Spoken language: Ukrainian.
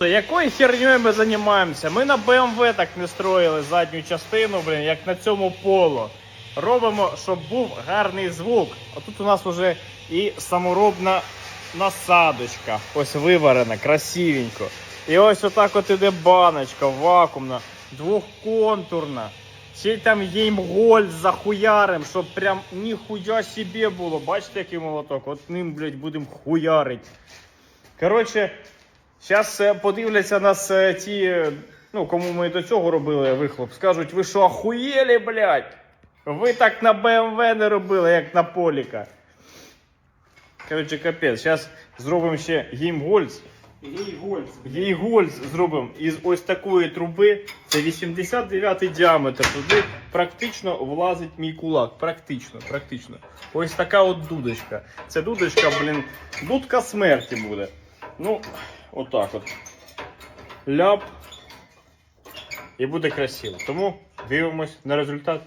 Якою херньою ми займаємося? Ми на BMW так не строїли задню частину, блін, як на цьому поло. Робимо, щоб був гарний звук. А тут у нас вже і саморобна насадочка. Ось виварена, красивенько. І ось отак от іде баночка вакуумна, двохконтурна. Ще там єймгольд за хуярем, щоб прям ніхуя собі було. Бачите, який молоток? От ним, блядь, будемо хуярить. Коротше, Зараз подивляться нас е, ті, е, ну, кому ми до цього робили вихлоп, скажуть, ви що, охуєлі, блядь? Ви так на BMW не робили, як на Поліка. Коротше, капець, зараз зробимо ще геймгольц. Гейгольц. Гейгольц зробимо із ось такої труби. Це 89 діаметр. Туди практично влазить мій кулак. Практично, практично. Ось така от дудочка. Це дудочка, блін, дудка смерті буде. Ну, отак от. Ляп. І буде красиво. Тому дивимось на результат.